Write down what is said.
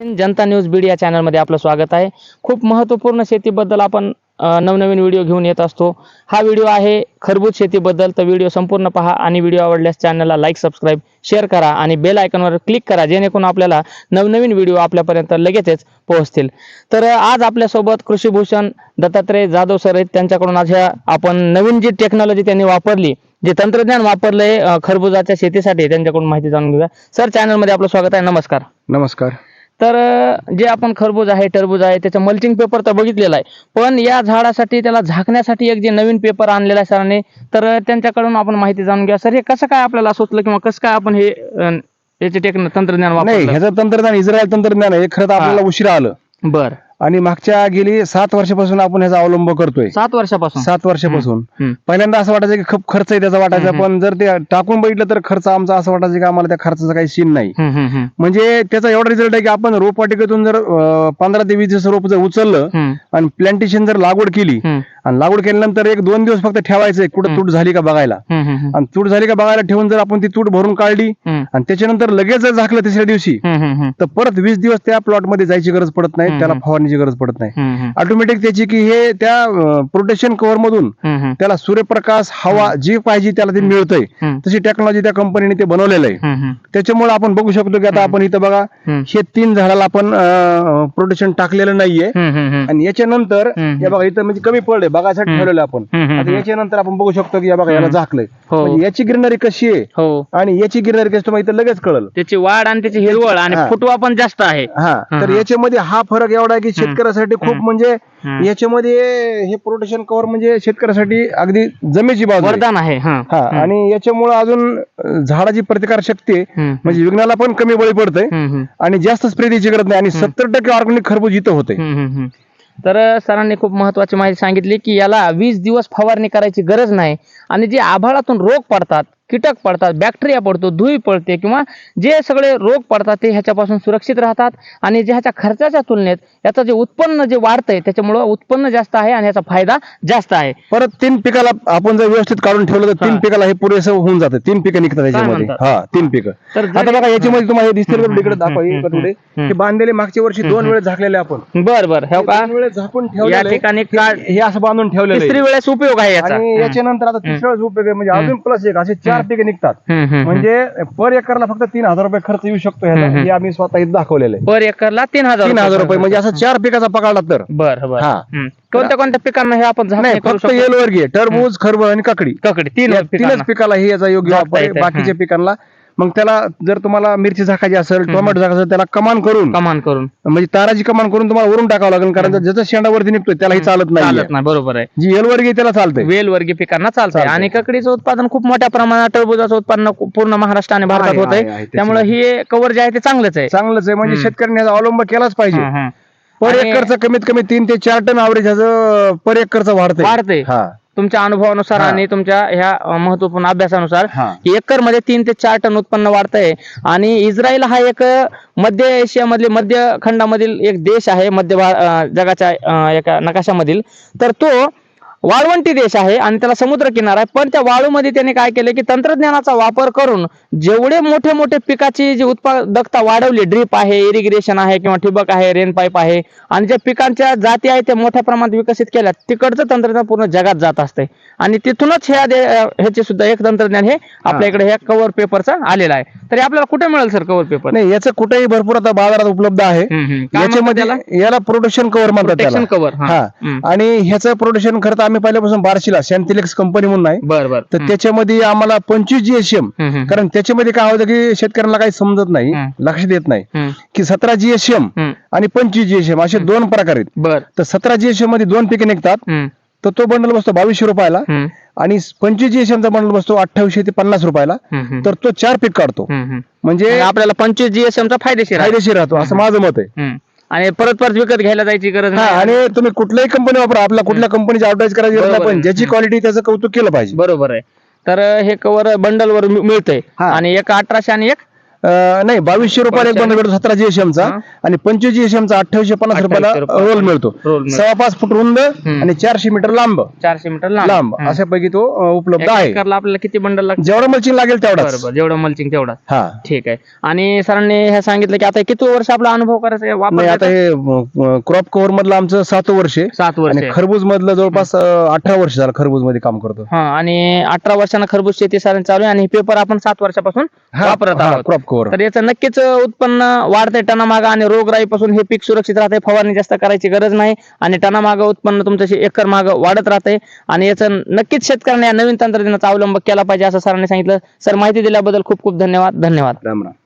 जनता news Beed या चॅनलमध्ये आपलं स्वागत आहे. खूप महत्त्वपूर्ण शेतीबद्दल आपण नवनवीन व्हिडिओ घेऊन येत असतो. हा व्हिडिओ आहे खरबूज शेतीबद्दल. तर व्हिडिओ संपूर्ण पहा आणि व्हिडिओ आवडल्यास चॅनलला लाईक सबस्क्राईब शेअर करा आणि बेल आयकॉनवर क्लिक करा जेणेकरून आपल्याला नवनवीन व्हिडिओ आपल्यापर्यंत लगेचच पोहोचतील. तर आज आपल्यासोबत कृषीभूषण दत्तात्रय जाधव सर आहेत. त्यांच्याकडून आज आपण नवीन जी टेक्नॉलॉजी त्यांनी वापरली जे तंत्रज्ञान वापरलंय खरबुजाच्या शेतीसाठी त्यांच्याकडून माहिती जाणून घेऊया. सर चॅनलमध्ये आपलं स्वागत आहे. नमस्कार. नमस्कार. तर जे आपण खरबूज आहे टरबूज आहे त्याचं मल्चिंग पेपर तर बघितलेला आहे. पण या झाडासाठी त्याला झाकण्यासाठी एक जे नवीन पेपर आणलेला आहे सरांनी तर त्यांच्याकडून आपण माहिती जाणून घ्या. सर हे कसं काय आपल्याला सुचलं किंवा कसं काय आपण हे याचे टेक्न तंत्रज्ञान नाही वापरलं? ह्याचं तंत्रज्ञान इस्रायल तंत्रज्ञान आहे. हे खरं तर आपल्याला उशिरा आलं. बर. आणि मागच्या गेली सात वर्षापासून आपण ह्याचा अवलंब करतोय. सात वर्षापासून? सात वर्षापासून. पहिल्यांदा असं वाटायचं की खूप खर्च आहे त्याचा वाटायचा पण जर ते टाकून बघितलं तर खर्च आमचा असं वाटायचं की आम्हाला त्या खर्चाचा काही सीन नाही. म्हणजे त्याचा एवढा रिझल्ट आहे की आपण रोपवाटिकेतून जर पंधरा ते वीस दिवस रोप जर उचललं आणि प्लांटेशन जर लागवड केली आणि लागवड केल्यानंतर एक दोन दिवस फक्त ठेवायचंय कुठं तूट झाली का बघायला. आणि तूट झाली का बघायला ठेवून जर आपण ती तूट भरून काढली आणि त्याच्यानंतर लगेच जर झाकलं तिसऱ्या दिवशी तर परत वीस दिवस त्या प्लॉटमध्ये जायची गरज पडत नाही त्याला फवारणीची गरज पडत नाही. हम्म, ऑटोमॅटिक त्याची की हे त्या प्रोटेक्शन कव्हर मधून हम्म, हम्म, त्याला सूर्यप्रकाश हवा जी पाहिजे त्याला ते मिळतंय. हम्म, तशी टेक्नॉलॉजी त्या कंपनीने ते बनवलेलं आहे. हम्म, हम्म, त्याच्यामुळे आपण बघू शकतो की आता आपण इथं बघा हम्म, हे तीन झाडाला आपण प्रोटेक्शन टाकलेलं नाहीये. हम्म, हम्म, हम्म, आणि याच्यानंतर हम्म. हे बघा इथं म्हणजे कमी पडले बघायसाठी ठेवलेलं आपण. हम्म, हम्म, आता याच्यानंतर आपण बघू शकतो की या बघा याला झाकलंय. हो. म्हणजे याची गिरणारी कशी आहे? हो. आणि याची गिरणारी कशी तुम्हाला इथं लगेच कळलं. त्याची वाढ आणि त्याची हिरवळ आणि हा. फुटवा पण जास्त आहे. हा. तर याच्यामध्ये हा फरक एवढा आहे की शेतकऱ्यासाठी खूप म्हणजे. याच्यामध्ये हे प्रोटेक्शन कव्हर म्हणजे शेतकऱ्यासाठी अगदी जमेची बाजू आहे. वरदान आहे हा. हा आणि याच्यामुळे अजून झाडाची प्रतिकार शक्ती म्हणजे विघ्नाला पण कमी बळी पडतंय. हम्म, हम्म. आणि जास्त स्प्रे द्यायची गरज नाही. आणि सत्तर टक्के ऑर्गॅनिक खरबूज इथं होते हम्म, हम्म, हम्म. तर सरांनी खूप महत्वाची माहिती सांगितली की याला वीस दिवस फवारणी करायची गरज नाही. आणि जे आभाळातून रोग पडतात कीटक पडतात बॅक्टेरिया पडतो धुई पडते किंवा जे सगळे रोग पडतात ते ह्याच्यापासून सुरक्षित राहतात आणि जे ह्याच्या खर्चाच्या तुलनेत याचं जे उत्पन्न जे वाढतंय त्याच्यामुळं उत्पन्न जास्त आहे आणि याचा फायदा जास्त आहे. परत तीन पिकाला आपण जर व्यवस्थित काढून ठेवलं तर तीन पिकाला हे पुरेसं होऊन जातं. तीन पिकं निघतात याच्यामध्ये. म्हणतात? हा तीन पिकं. तर जर- आता बघा याच्यामध्ये तुम्हाला हे दिसतील इकडे दाखवा हे हे बांधलेले मागच्या वर्षी दोन वेळेस झाकलेले आपण. बर बर. हे का दोन वेळेस झाकून या ठेवलेले ठिकाणी हे- का- हे असं बांधून ठेवलेलं तिसरी आहे. वेळेस उपयोग आहे याचा. आणि याच्यानंतर आता तिसऱ्या वेळेस उपयोग आहे. म्हणजे अजून प्लस एक असे चार पिके निघतात. म्हणजे पर एकरला फक्त तीन हजार रुपये खर्च येऊ शकतो ह्याला हे आम्ही स्वतः इथं दाखवलेलं आहे. पर एकरला तीन हजार तीन हजार रुपये. म्हणजे असं चार पिकाचा पकडला तर. बर बर. हा. हम्म. कोणत्या कोणत्या पिकांना हे आपण झाकणी नाही करू फक्त शकतो? येल वर्गीय टरबूज खरबूज आणि काकडी. ककडी तीन या पिकांना. तीनच पिकाला हे याचा योग्य झाकता वापर आहे. येतंय. बाकीच्या पिकांना मग त्याला जर तुम्हाला मिरची झाकायची असेल टोमॅटो झाकायचं असेल त्याला कमान करून कमान करून. म्हणजे ताराची कमान करून तुम्हाला वरून टाकावं लागेल कारण ज्याचा शेंडावरती निघतोय त्यालाही चालत नाही चालत नाही बरोबर आहे. जी एल वर्गीय त्याला चालतंय. वेल वर्गीय पिकांना चालतंय. आणि ककडीचं उत्पादन खूप मोठ्या प्रमाणात टरबूजाचं उत्पन्न खूप पूर्ण महाराष्ट्र आणि भारतात आहे, होत आहे, आहे. आहे त्यामुळे हे कव्हर जे आहे ते चांगलंच आहे. चांगलंच आहे म्हणजे शेतकऱ्यांनी याचा अवलंब केलाच पाहिजे. हं, हं. पर आणि एकरचं कमीत कमी तीन ते चार टन ॲव्हरेज ह्याचं पर एकरचं वाढतंय. वाढतंय. हा. तुमच्या अनुभवानुसार हा. आणि तुमच्या ह्या महत्त्वपूर्ण अभ्यासानुसार हा. एकरमध्ये तीन ते चार टन उत्पन्न वाढतंय आणि इस्रायल हा एक मध्य एशियामधील मध्य खंडामधील एक देश आहे मध्य भा- अं, जगाच्या अं, एका नकाशामधील तर तो वाळवंटी देश आहे आणि त्याला समुद्र किनारा आहे. पण त्या वाळूमध्ये त्याने काय केलं की तंत्रज्ञानाचा वापर करून जेवढे मोठे मोठे पिकाची जी उत्पादकता वाढवली ड्रीप आहे इरिगेशन आहे किंवा ठिबक आहे रेन पाईप आहे आणि ज्या पिकांच्या जाती आहेत त्या मोठ्या प्रमाणात विकसित केल्या तिकडचं तंत्रज्ञान पूर्ण जगात जात असते. आणि तिथूनच ह्या ह्याचे सुद्धा एक तंत्रज्ञान हे आपल्या इकडे ह्या कव्हर पेपरचं आलेलं आहे. तरी आपल्याला कुठे मिळेल सर कव्हर पेपर नाही याचं कुठेही भरपूर आता बाजारात उपलब्ध आहे. याच्यामध्ये याला प्रोटेक्शन कव्हर म्हणतात प्रोटेक्शन कव्हर हा. आणि ह्याचं प्रोटेक्शन खरं आम्ही पहिल्यापासून बार्शीला सॅन्थिलेक्स कंपनी म्हणून आहे. बर बर. तर त्याच्यामध्ये आम्हाला पंचवीस जीएसएम. कारण त्याच्यामध्ये काय होतं की शेतकऱ्यांना काही समजत नाही. लक्षात येत नाही. की सतरा जीएसएम. आणि पंचवीस जीएसएम असे दोन प्रकार आहेत. बर. तर सतरा जीएसएममध्ये दोन पिके निघतात. तर तो बंडल बसतो बावीसशे रुपयाला आणि पंचवीस जीएसएमचा बंडल बसतो अठ्ठावीसशे ते पन्नास रुपयाला. तर तो चार पीक काढतो. म्हणजे आपल्याला पंचवीस जीएसएम चा फायदेशीर फायदेशीर राहतो असं माझं मत आहे. आणि परत परत विकत घ्यायला जायची गरज हा नाही. आणि तुम्ही कुठल्याही कंपनी वापरा आपल्या कुठल्या कंपनीची ऍडव्हर्टाईज करायची गरज नाही बरोबर आहे. पण ज्याची क्वालिटी त्याचं कौतुक केलं पाहिजे. बरोबर आहे. तर हे कव्हर बंडल वर मि- मिळतंय. हा. आणि एक अठराशे आणि एक नाही बावीसशे रुपयाला एक बंद भेटतो सतरा जीएसएमचा. आणि पंचवीस जीएसएमचा अठ्ठावीसशे पन्नास रुपयाला 2800 रुपयाला. रोल मिळतो. सव्वा पाच फूट रुंद आणि चारशे मीटर लांब. चारशे मीटर लांब. हं. अशापैकी तो उपलब्ध आहे. आपल्याला किती बंडल जेवढं मल्चिंग लागेल बरोबर जेवढं मल्चिंग तेवढा हा. ठीक आहे. आणि सरांनी हे सांगितलं की आता किती वर्ष आपला अनुभव करायचा आता हे क्रॉप कव्हर मधलं आमचं सात वर्ष. सात वर्ष. खरबूज मधलं जवळपास अठरा वर्ष झालं खरबूजमध्ये काम करतो. हा आणि अठरा वर्षांना खरबूज शेती सरांनी चालू आहे आणि पेपर आपण सात वर्षापासून वापरत आहोत. क्रॉप तर याचं नक्कीच उत्पन्न वाढतंय टनामागा आणि रोगराईपासून हे पीक सुरक्षित राहते फवारणी जास्त करायची गरज नाही आणि टनामागं उत्पन्न तुमचं एकर मागं वाढत राहतंय. आणि याचं नक्कीच शेतकऱ्यांनी या नवीन तंत्रज्ञानाचा अवलंब केला पाहिजे असं सरांनी सांगितलं. सर माहिती दिल्याबद्दल खूप खूप धन्यवाद. धन्यवाद. राम राम.